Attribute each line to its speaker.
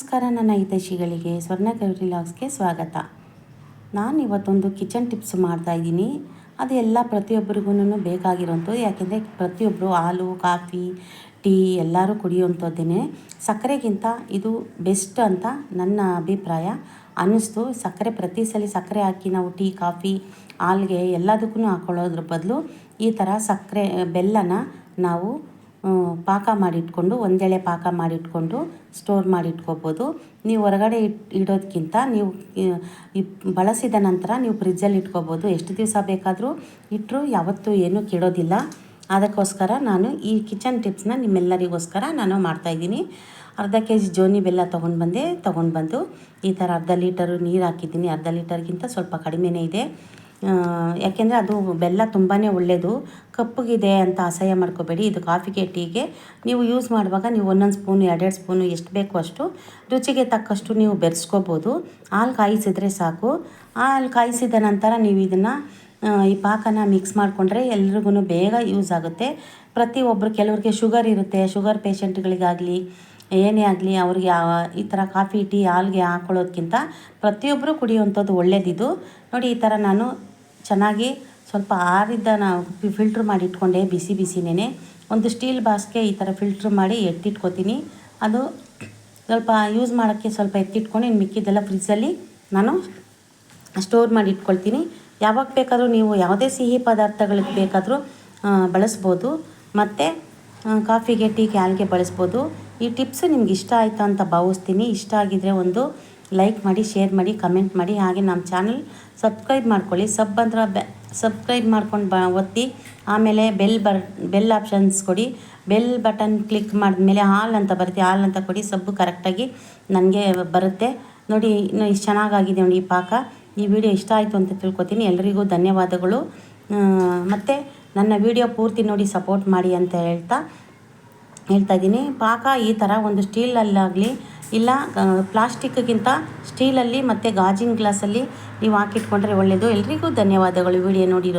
Speaker 1: ನಮಸ್ಕಾರ, ನನ್ನ ಹಿತೈಷಿಗಳಿಗೆ ಸ್ವರ್ಣ ಕವಿರಿ ಲಾಗ್ಸ್ಗೆ ಸ್ವಾಗತ. ನಾನು ಇವತ್ತೊಂದು ಕಿಚನ್ ಟಿಪ್ಸ್ ಮಾಡ್ತಾ ಇದ್ದೀನಿ. ಅದು ಎಲ್ಲ ಪ್ರತಿಯೊಬ್ಬರಿಗೂ ಬೇಕಾಗಿರೋಂಥದ್ದು. ಯಾಕೆಂದರೆ ಪ್ರತಿಯೊಬ್ಬರು ಹಾಲು, ಕಾಫಿ, ಟೀ ಎಲ್ಲರೂ ಕುಡಿಯುವಂಥದ್ದೇನೆ. ಸಕ್ಕರೆಗಿಂತ ಇದು ಬೆಸ್ಟ್ ಅಂತ ನನ್ನ ಅಭಿಪ್ರಾಯ. ಅನ್ನಿಸ್ತು. ಸಕ್ಕರೆ ಪ್ರತಿ ಸಲ ಸಕ್ಕರೆ ಹಾಕಿ ನಾವು ಟೀ, ಕಾಫಿ, ಹಾಲ್ಗೆ ಎಲ್ಲದಕ್ಕೂ ಹಾಕೊಳ್ಳೋದ್ರ ಬದಲು ಈ ಥರ ಸಕ್ಕರೆ, ಬೆಲ್ಲನ ನಾವು ಪಾಕ ಮಾಡಿಟ್ಕೊಂಡು, ಒಂದೆಳೆ ಪಾಕ ಮಾಡಿಟ್ಕೊಂಡು ಸ್ಟೋರ್ ಮಾಡಿಟ್ಕೋಬೋದು. ನೀವು ಹೊರಗಡೆ ಇಟ್ ಇಡೋದಕ್ಕಿಂತ ನೀವು ಬಳಸಿದ ನಂತರ ನೀವು ಫ್ರಿಜ್ಜಲ್ಲಿ ಇಟ್ಕೋಬೋದು. ಎಷ್ಟು ದಿವಸ ಬೇಕಾದರೂ ಇಟ್ಟರು ಯಾವತ್ತೂ ಏನೂ ಕೆಡೋದಿಲ್ಲ. ಅದಕ್ಕೋಸ್ಕರ ನಾನು ಈ ಕಿಚನ್ ಟಿಪ್ಸ್ನ ನಿಮ್ಮೆಲ್ಲರಿಗೋಸ್ಕರ ನಾನು ಮಾಡ್ತಾಯಿದ್ದೀನಿ ಅರ್ಧ ಕೆ ಜಿ ಜೋನಿ ಬೆಲ್ಲ ತೊಗೊಂಡು ಬಂದೆ, ತೊಗೊಂಡು ಬಂದು ಈ ಥರ ಅರ್ಧ ಲೀಟರು ನೀರು ಹಾಕಿದ್ದೀನಿ. ಅರ್ಧ ಲೀಟರ್ಗಿಂತ ಸ್ವಲ್ಪ ಕಡಿಮೆನೇ ಇದೆ. ಯಾಕೆಂದರೆ ಅದು ಬೆಲ್ಲ ತುಂಬಾ ಒಳ್ಳೆಯದು ಕಪ್ಪಗಿದೆ ಅಂತ ಅಸಹ್ಯ ಮಾಡ್ಕೋಬೇಡಿ. ಇದು ಕಾಫಿಗೆ ಟೀಗೆ ನೀವು ಯೂಸ್ ಮಾಡುವಾಗ ನೀವು ಒಂದೊಂದು ಸ್ಪೂನು ಎರಡೆರಡು ಸ್ಪೂನು ಎಷ್ಟು ಬೇಕೋ ಅಷ್ಟು ರುಚಿಗೆ ತಕ್ಕಷ್ಟು ನೀವು ಬೆರೆಸ್ಕೋಬೋದು. ಹಾಲು ಕಾಯಿಸಿದರೆ ಸಾಕು. ಹಾಲು ಕಾಯಿಸಿದ ನಂತರ ನೀವು ಇದನ್ನು ಈ ಪಾಕನ ಮಿಕ್ಸ್ ಮಾಡಿಕೊಂಡ್ರೆ ಎಲ್ರಿಗೂ ಬೇಗ ಯೂಸ್ ಆಗುತ್ತೆ. ಪ್ರತಿಯೊಬ್ಬರು ಕೆಲವ್ರಿಗೆ ಶುಗರ್ ಇರುತ್ತೆ. ಶುಗರ್ ಪೇಷಂಟ್ಗಳಿಗಾಗಲಿ ಏನೇ ಆಗಲಿ ಅವ್ರಿಗೆ ಈ ಥರ ಕಾಫಿ ಟೀ ಹಾಲ್ಗೆ ಹಾಕ್ಕೊಳ್ಳೋದಕ್ಕಿಂತ ಪ್ರತಿಯೊಬ್ಬರು ಕುಡಿಯುವಂಥದ್ದು ಒಳ್ಳೆಯದಿದು ನೋಡಿ ಈ ಥರ ನಾನು ಚೆನ್ನಾಗಿ ಸ್ವಲ್ಪ ಆರಿದ್ದ ನಾವು ಫಿಲ್ಟ್ರ್ ಮಾಡಿ ಇಟ್ಕೊಂಡೆ, ಬಿಸಿ ಬಿಸಿನೇ ಒಂದು ಸ್ಟೀಲ್ ಬಾಸ್ಗೆ ಈ ಥರ ಫಿಲ್ಟ್ರ್ ಮಾಡಿ ಎತ್ತಿಟ್ಕೊತೀನಿ. ಅದು ಸ್ವಲ್ಪ ಯೂಸ್ ಮಾಡೋಕ್ಕೆ ಸ್ವಲ್ಪ ಎತ್ತಿಟ್ಕೊಂಡು ಇನ್ನು ಮಿಕ್ಕಿದ್ದೆಲ್ಲ ಫ್ರಿಜ್ಜಲ್ಲಿ ನಾನು ಸ್ಟೋರ್ ಮಾಡಿ ಇಟ್ಕೊಳ್ತೀನಿ. ಯಾವಾಗ ಬೇಕಾದರೂ ನೀವು ಯಾವುದೇ ಸಿಹಿ ಪದಾರ್ಥಗಳಿಗೆ ಬೇಕಾದರೂ ಬಳಸ್ಬೋದು. ಮತ್ತು ಕಾಫಿಗೆ ಟೀ ಕ್ಯಾಲ್ಗೆ ಬಳಸ್ಬೋದು. ಈ ಟಿಪ್ಸ್ ನಿಮ್ಗೆ ಇಷ್ಟ ಆಯಿತು ಅಂತ ಭಾವಿಸ್ತೀನಿ. ಇಷ್ಟ ಆಗಿದರೆ ಒಂದು ಲೈಕ್ ಮಾಡಿ ಶೇರ್ ಮಾಡಿ ಕಮೆಂಟ್ ಮಾಡಿ, ಹಾಗೆ ನಮ್ಮ ಚಾನಲ್ ಸಬ್ಸ್ಕ್ರೈಬ್ ಮಾಡ್ಕೊಳ್ಳಿ. ಸಬ್ ಅಂದ್ರೆ ಬೆ ಸಬ್ಸ್ಕ್ರೈಬ್ ಮಾಡ್ಕೊಂಡು ಬ, ಒತ್ತಿ, ಆಮೇಲೆ ಬೆಲ್ ಬರ್ ಬೆಲ್ ಆಪ್ಷನ್ಸ್ ಕೊಡಿ. ಬೆಲ್ ಬಟನ್ ಕ್ಲಿಕ್ ಮಾಡಿದ್ಮೇಲೆ ಹಾಲ್ ಅಂತ ಬರುತ್ತೆ. ಹಾಲ್ ಅಂತ ಕೊಡಿ. ಸಬ್ಬು ಕರೆಕ್ಟಾಗಿ ನನಗೆ ಬರುತ್ತೆ. ನೋಡಿ, ಇನ್ನು ಇಷ್ಟು ಚೆನ್ನಾಗಾಗಿದೆ ನೋಡಿ ಈ ಪಾಕ. ಈ ವಿಡಿಯೋ ಇಷ್ಟ ಆಯಿತು ಅಂತ ತಿಳ್ಕೊತೀನಿ. ಎಲ್ಲರಿಗೂ ಧನ್ಯವಾದಗಳು. ಮತ್ತು ನನ್ನ ವಿಡಿಯೋ ಪೂರ್ತಿ ನೋಡಿ ಸಪೋರ್ಟ್ ಮಾಡಿ ಅಂತ ಹೇಳ್ತಾ ಹೇಳ್ತಾ ಇದ್ದೀನಿ. ಪಾಕ ಈ ಥರ ಒಂದು ಸ್ಟೀಲಲ್ಲಾಗಲಿ ಇಲ್ಲ ಪ್ಲಾಸ್ಟಿಕ್ಗಿಂತ ಸ್ಟೀಲಲ್ಲಿ ಮತ್ತು ಗಾಜಿನ ಗ್ಲಾಸಲ್ಲಿ ನೀವು ಹಾಕಿಟ್ಕೊಂಡ್ರೆ ಒಳ್ಳೆಯದು ಎಲ್ರಿಗೂ ಧನ್ಯವಾದಗಳು. ವಿಡಿಯೋ ನೋಡಿರೋ